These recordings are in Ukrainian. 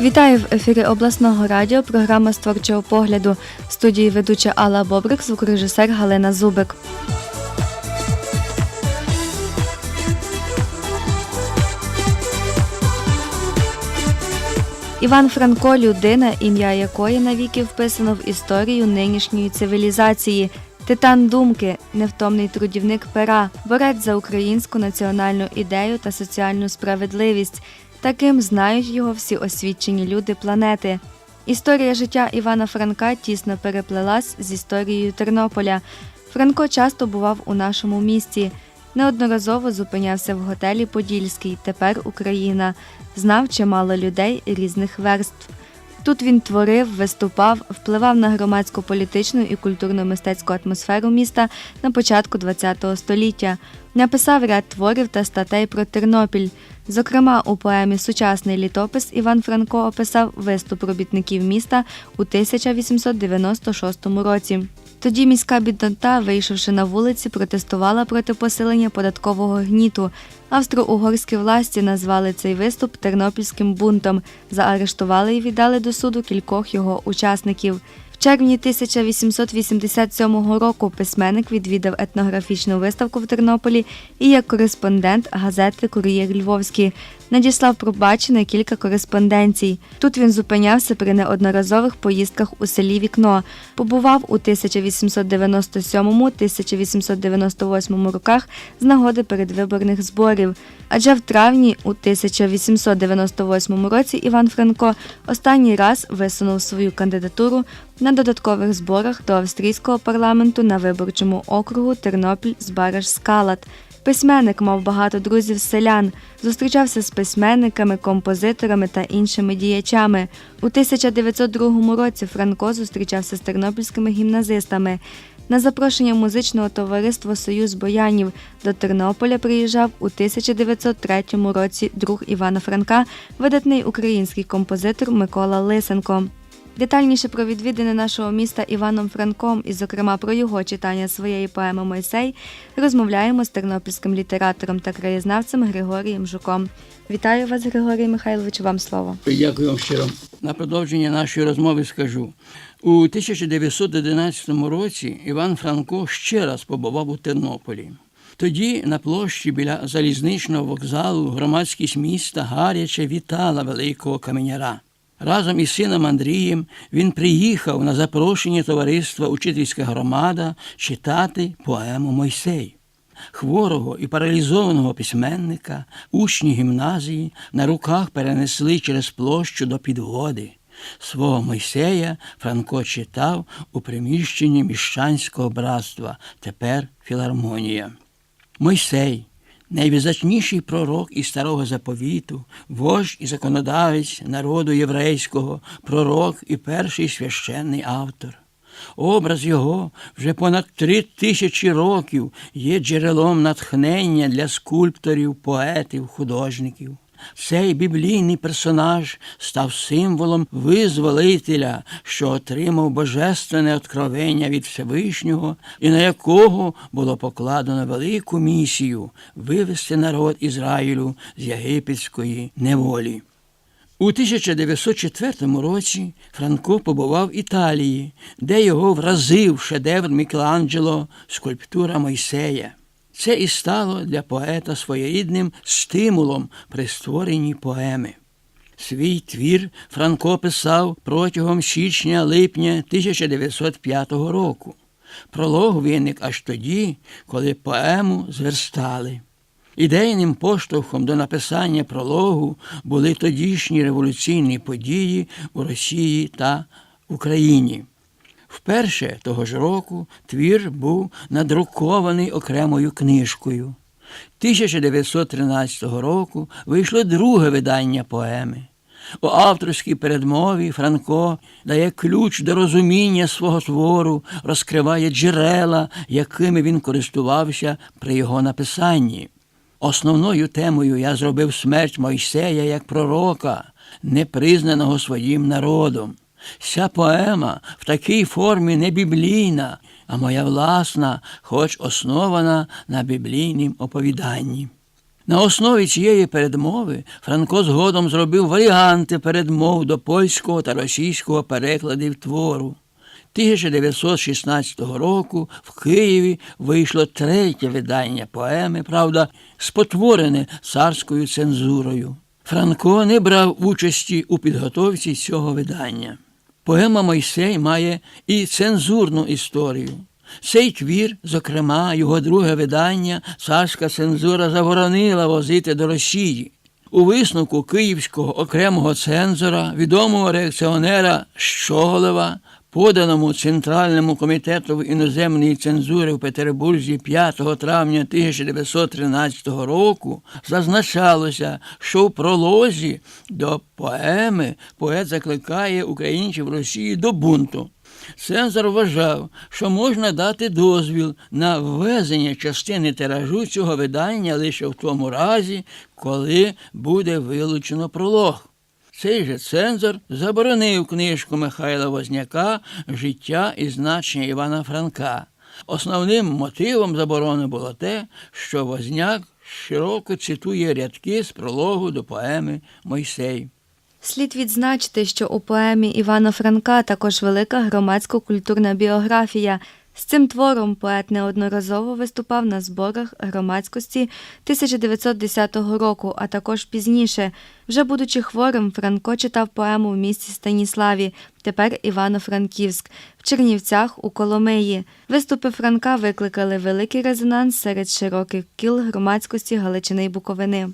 Вітаю в ефірі обласного радіо. Програма з творчого погляду. В студії ведуча Алла Бобрик, звукорежисер Галина Зубик. Іван Франко людина, ім'я якої навіки вписано в історію нинішньої цивілізації. Титан думки, невтомний трудівник пера, борець за українську національну ідею та соціальну справедливість. Таким знають його всі освічені люди планети. Історія життя Івана Франка тісно переплелась з історією Тернополя. Франко часто бував у нашому місті. Неодноразово зупинявся в готелі Подільський, тепер Україна. Знав чимало людей різних верств. Тут він творив, виступав, впливав на громадську політичну і культурно-мистецьку атмосферу міста на початку ХХ століття. Написав ряд творів та статей про Тернопіль. Зокрема, у поемі Сучасний літопис Іван Франко описав виступ робітників міста у 1896 році. Тоді міська біднота, вийшовши на вулиці, протестувала проти посилення податкового гніту. Австро-угорські власті назвали цей виступ тернопільським бунтом, заарештували і віддали до суду кількох його учасників. В червні 1887 року письменник відвідав етнографічну виставку в Тернополі і як кореспондент газети Кур'єр Львовський надіслав пробачене кілька кореспонденцій. Тут він зупинявся при неодноразових поїздках у селі Вікно. Побував у 1897-1898 роках з нагоди передвиборних зборів. Адже в травні у 1898 році Іван Франко останній раз висунув свою кандидатуру на додаткових зборах до австрійського парламенту на виборчому округу Тернопіль збараж скалат Письменник мав багато друзів селян, зустрічався з письменниками, композиторами та іншими діячами. У 1902 році Франко зустрічався з тернопільськими гімназистами. На запрошення музичного товариства Союз Боянів до Тернополя приїжджав у 1903 році друг Івана Франка, видатний український композитор Микола Лисенко. Детальніше про відвідини нашого міста Іваном Франком і, зокрема, про його читання своєї поеми Мойсей розмовляємо з тернопільським літератором та краєзнавцем Григорієм Жуком. Вітаю вас, Григорій Михайлович, вам слово. Дякую вам щиро. На продовження нашої розмови скажу. У 1911 році Іван Франко ще раз побував у Тернополі. Тоді на площі біля залізничного вокзалу громадськість міста гаряче вітала великого каменяра. Разом із сином Андрієм він приїхав на запрошення товариства Учительська громада читати поему Мойсей. Хворого і паралізованого письменника учні гімназії на руках перенесли через площу до підводи. Свого Мойсея Франко читав у приміщенні міщанського братства, тепер філармонія. Мойсей найвизначніший пророк із старого заповіту, вождь і законодавець народу єврейського, пророк і перший священний автор. Образ його вже понад три тисячі років є джерелом натхнення для скульпторів, поетів, художників. Цей біблійний персонаж став символом визволителя, що отримав божественне откровення від Всевишнього, і на якого було покладено велику місію вивести народ Ізраїлю з єгипетської неволі. У 1904 році Франко побував в Італії, де його вразив шедевр Мікеланджело скульптура Мойсея. Це і стало для поета своєрідним стимулом при створенні поеми. Свій твір Франко писав протягом січня-липня 1905 року. Пролог виник аж тоді, коли поему зверстали. Ідейним поштовхом до написання прологу були тодішні революційні події у Росії та Україні. Вперше того ж року твір був надрукований окремою книжкою. 1913 року вийшло друге видання поеми. У авторській передмові Франко дає ключ до розуміння свого твору, розкриває джерела, якими він користувався при його написанні. Основною темою я зробив смерть Мойсея як пророка, непризнаного своїм народом. Ця поема в такій формі не біблійна, а моя власна, хоч основана на біблійнім оповіданні. На основі цієї передмови Франко згодом зробив варіанти передмов до польського та російського перекладів твору. 1916 року в Києві вийшло третє видання поеми, правда, спотворене царською цензурою. Франко не брав участі у підготовці цього видання. Поема Мойсей має і цензурну історію. Цей твір, зокрема, його друге видання, царська цензура заборонила возити до Росії. У висновку київського окремого цензора, відомого реакціонера Щоголева, поданому Центральному комітету іноземної цензури в Петербурзі 5 травня 1913 року, зазначалося, що в пролозі до поеми поет закликає українців Росії до бунту. Цензор вважав, що можна дати дозвіл на ввезення частини тиражу цього видання лише в тому разі, коли буде вилучено пролог. Цей же цензор заборонив книжку Михайла Возняка Життя і значення Івана Франка. Основним мотивом заборони було те, що Возняк широко цитує рядки з прологу до поеми Мойсей. Слід відзначити, що у поемі Івана Франка також велика громадсько-культурна біографія. З цим твором поет неодноразово виступав на зборах громадськості 1910 року, а також пізніше. Вже будучи хворим, Франко читав поему в місті Станіславі, тепер Івано-Франківськ, в Чернівцях у Коломиї. Виступи Франка викликали великий резонанс серед широких кіл громадськості Галичини й Буковини.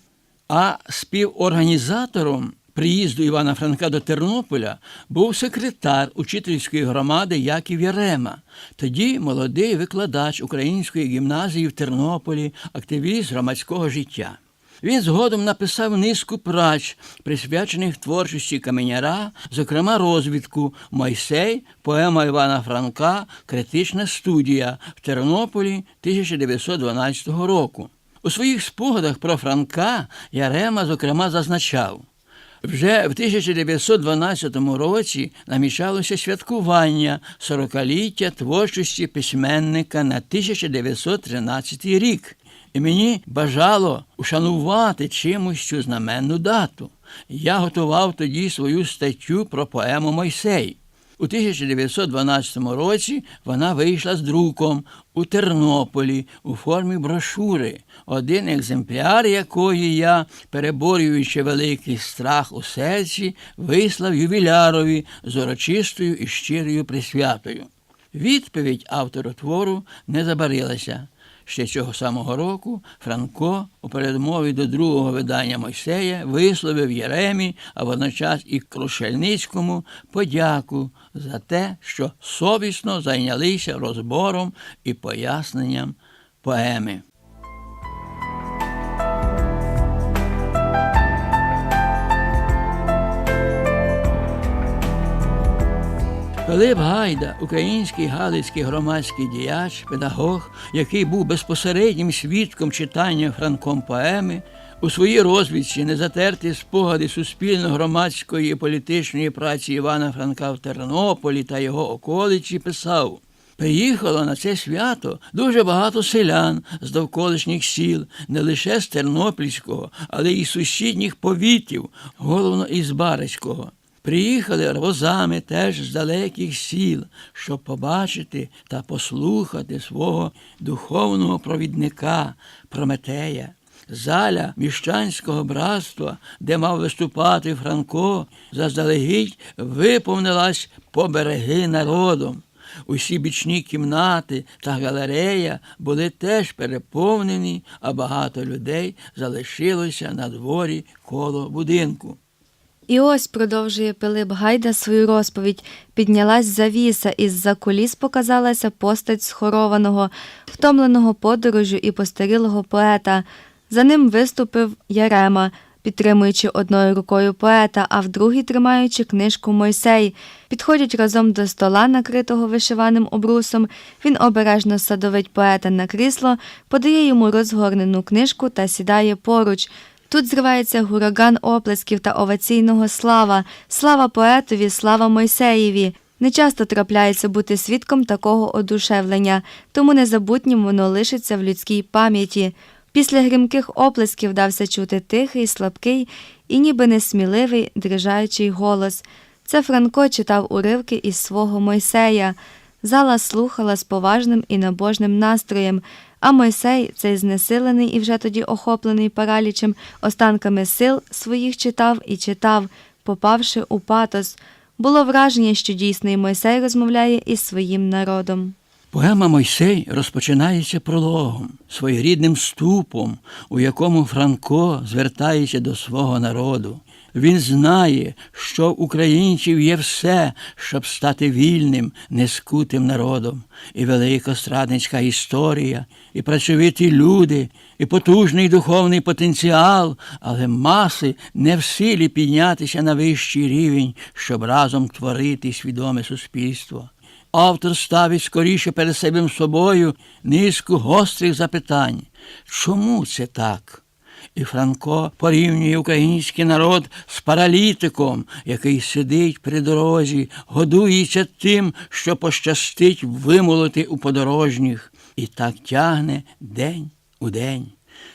А співорганізатором приїзду Івана Франка до Тернополя був секретар учительської громади Яків Ярема, тоді молодий викладач української гімназії в Тернополі, активіст громадського життя. Він згодом написав низку прач, присвячених творчості каменяра, зокрема розвідку Мойсей, поема Івана Франка, критична студія в Тернополі 1912 року. У своїх спогадах про Франка Ярема, зокрема, зазначав. Вже в 1912 році намічалося святкування 40-ліття творчості письменника на 1913 рік, і мені бажало ушанувати чимось цю знаменну дату. Я готував тоді свою статтю про поему Мойсей. У 1912 році вона вийшла з друком у Тернополі у формі брошури, один екземпляр якої я, переборюючи великий страх у серці, вислав ювілярові з урочистою і щирою присвятою. Відповідь автору твору не забарилася. Ще цього самого року Франко у передмові до другого видання Мойсея висловив Єремі, а водночас і Крушельницькому подяку за те, що совісно зайнялися розбором і поясненням поеми. Пилип Гайда, український галицький громадський діяч, педагог, який був безпосереднім свідком читання Франком поеми, у своїй розвідці незатерті спогади суспільно-громадської і політичної праці Івана Франка в Тернополі та його околиці писав. Приїхало на це свято дуже багато селян з довколишніх сіл, не лише з Тернопільського, але й з сусідніх повітів, головно із Барицького. Приїхали возами теж з далеких сіл, щоб побачити та послухати свого духовного провідника Прометея. Заля міщанського братства, де мав виступати Франко, заздалегідь виповнилась по береги народом. Усі бічні кімнати та галерея були теж переповнені, а багато людей залишилося на дворі коло будинку. І ось продовжує Пилип Гайда свою розповідь. Піднялась завіса, із за куліс показалася постать схорованого, втомленого подорожю і постарілого поета. За ним виступив Ярема, підтримуючи одною рукою поета, а в другій тримаючи книжку Мойсей. Підходять разом до стола, накритого вишиваним обрусом. Він обережно садовить поета на крісло, подає йому розгорнену книжку та сідає поруч. Тут зривається гураган оплесків та оваційного слава, слава поетові, слава Мойсеєві. Нечасто трапляється бути свідком такого одушевлення, тому незабутнім воно лишиться в людській пам'яті. Після грімких оплесків дався чути тихий, слабкий і ніби несміливий, дрижаючий голос. Це Франко читав уривки із свого Мойсея. Зала слухала з поважним і набожним настроєм, а Мойсей, цей знесилений і вже тоді охоплений паралічем, останками сил своїх читав і читав, попавши у патос. Було враження, що дійсний Мойсей розмовляє із своїм народом. Поема Мойсей розпочинається прологом, своєрідним ступом, у якому Франко звертається до свого народу. Він знає, що в українців є все, щоб стати вільним, нескутим народом, і велика історія, і працьовиті люди, і потужний духовний потенціал, але маси не в силі піднятися на вищий рівень, щоб разом творити свідоме суспільство. Автор ставить скоріше перед себе собою низку гострих запитань. Чому це так? І Франко порівнює український народ з паралітиком, який сидить при дорозі, годується тим, що пощастить вимолоти у подорожніх, і так тягне день у день.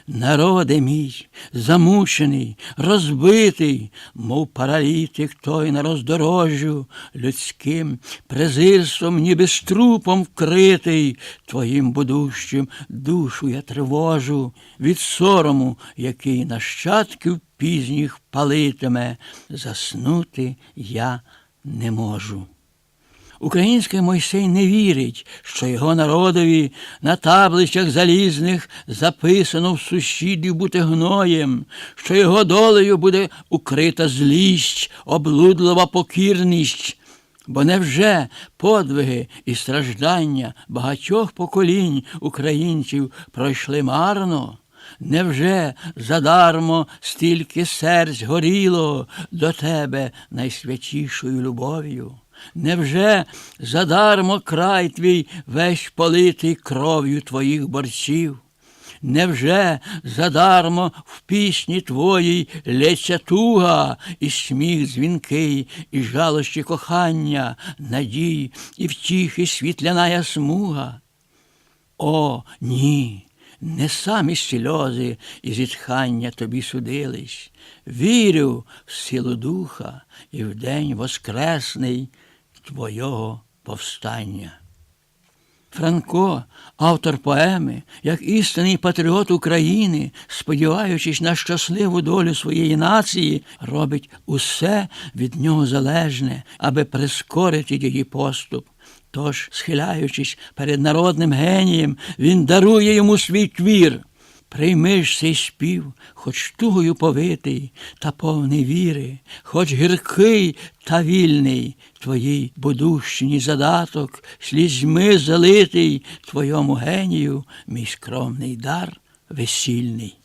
Народе мій, замучений, розбитий, мов паралітик той на роздорожжю, людським презирством, ніби струпом вкритий, твоїм будущим душу я тривожу, від сорому, який нащадків пізніх палитиме, заснути я не можу. Український Мойсей не вірить, що його народові на табличах залізних записано в сусідів бути гноєм, що його долею буде укрита злість, облудлива покірність. Бо невже подвиги і страждання багатьох поколінь українців пройшли марно? Невже задармо стільки серць горіло до тебе найсвятішою любов'ю? Невже задармо край твій весь политий кров'ю твоїх борців? Невже задармо в пісні твоїй лється туга, і сміх дзвінкий, і жалощі кохання, надій, і втіхи світляная смуга? О, ні, не самі сльози і зітхання тобі судились. Вірю в силу духа і в день воскресний твого повстання. Франко, автор поеми, як істинний патріот України, сподіваючись на щасливу долю своєї нації, робить усе від нього залежне, аби прискорити її поступ. Тож, схиляючись перед народним генієм, він дарує йому свій твір. Прийми ж цей спів, хоч тугою повитий та повний віри, хоч гіркий та вільний, твоїй будущині задаток, слізьми залитий твоєму генію, мій скромний дар весільний.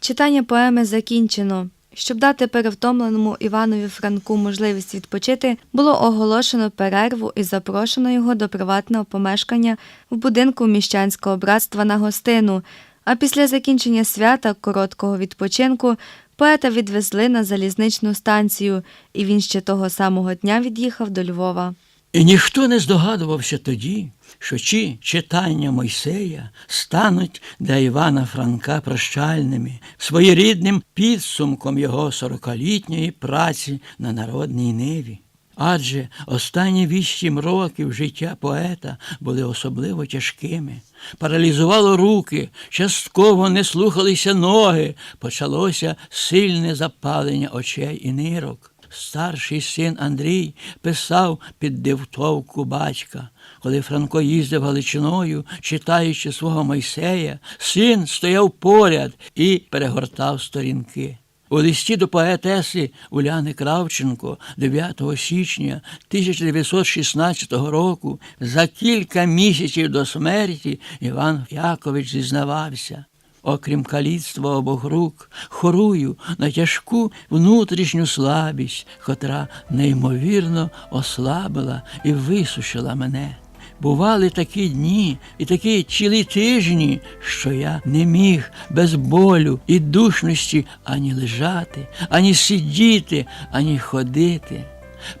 Читання поеми закінчено. Щоб дати перевтомленому Іванові Франку можливість відпочити, було оголошено перерву і запрошено його до приватного помешкання в будинку міщанського братства на гостину. А після закінчення свята короткого відпочинку поета відвезли на залізничну станцію, і він ще того самого дня від'їхав до Львова. І ніхто не здогадувався тоді, що ці читання Мойсея стануть для Івана Франка прощальними, своєрідним підсумком його сорокалітньої праці на народній ниві. Адже останні вісім років життя поета були особливо тяжкими. Паралізувало руки, частково не слухалися ноги, почалося сильне запалення очей і нирок. Старший син Андрій писав під дивтовку батька. Коли Франко їздив Галичиною, читаючи свого Мойсея, син стояв поряд і перегортав сторінки. У листі до поетеси Уляни Кравченко 9 січня 1916 року за кілька місяців до смерті Іван Якович зізнавався. Окрім каліцтва обох рук, хорую на тяжку внутрішню слабість, котра неймовірно ослабила і висушила мене. Бували такі дні і такі цілі тижні, що я не міг без болю і душності ані лежати, ані сидіти, ані ходити.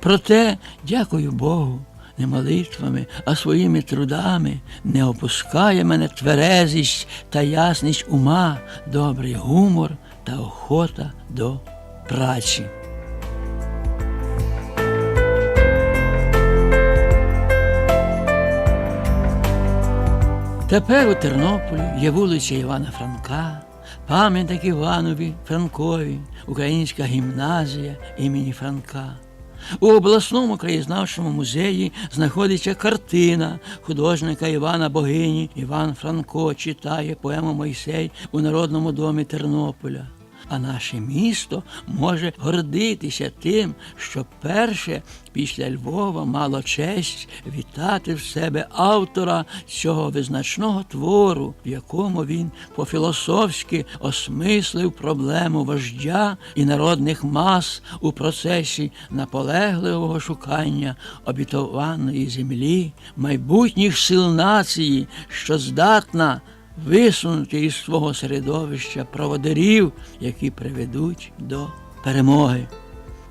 Проте, дякую Богу, не молитвами, а своїми трудами не опускає мене тверезість та ясність ума, добрий гумор та охота до праці. Тепер у Тернополі є вулиця Івана Франка, пам'ятник Іванові Франкові, Українська гімназія імені Франка. У обласному краєзнавчому музеї знаходиться картина художника Івана Богині. Іван Франко читає поему Мойсей у Народному домі Тернополя. А наше місто може гордитися тим, що перше після Львова мало честь вітати в себе автора цього визначного твору, в якому він по-філософськи осмислив проблему вождя і народних мас у процесі наполегливого шукання обітованої землі, майбутніх сил нації, що здатна висунути із свого середовища проводарів, які приведуть до перемоги.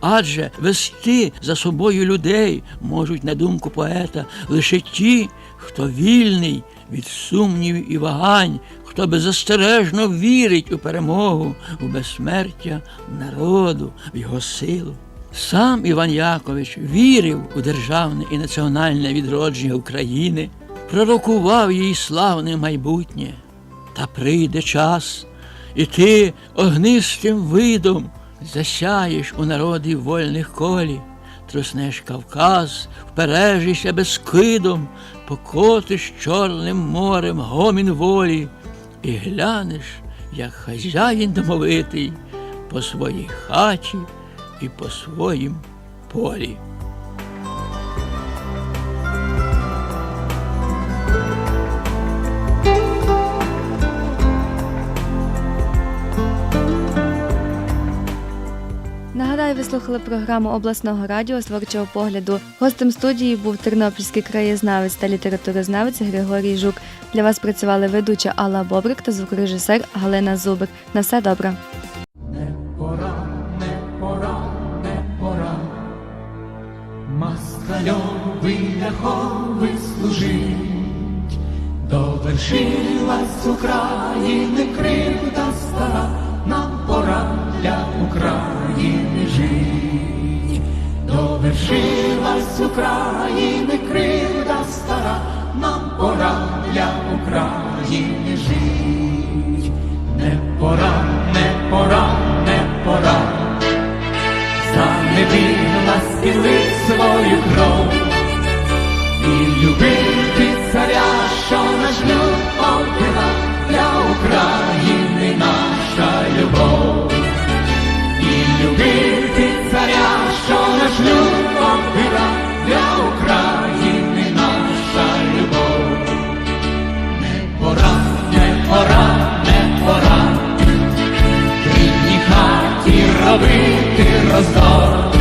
Адже вести за собою людей можуть, на думку поета, лише ті, хто вільний від сумнівів і вагань, хто беззастережно вірить у перемогу, у безсмертя народу, в його силу. Сам Іван Якович вірив у державне і національне відродження України, пророкував їй славне майбутнє. Та прийде час, і ти огнистим видом засяєш у народі вольних колі, труснеш Кавказ, впережишся безкидом, покотиш чорним морем гомін волі, і глянеш, як хазяїн домовитий по своїй хаті і по своїм полі. Слухали програму обласного радіо з творчого погляду. Гостем студії був тернопільський краєзнавець та літературознавець Григорій Жук. Для вас працювали ведуча Алла Бобрик та звукорежисер Галина Зубик. На все добре. Не пора, не пора, не пора. Москальовий ляховий служить, довершилась України кривда стара, нам пора для України жить. Довершилась України кривда стара, нам пора для України жить. Не пора, не пора, не пора. Заневірила спілить свою кров і любити царя, що наш любовила для України наша любов. Любити царя, що наш любовила для України наша любов. Не пора, не пора, не пора рідні хаті робити роздор.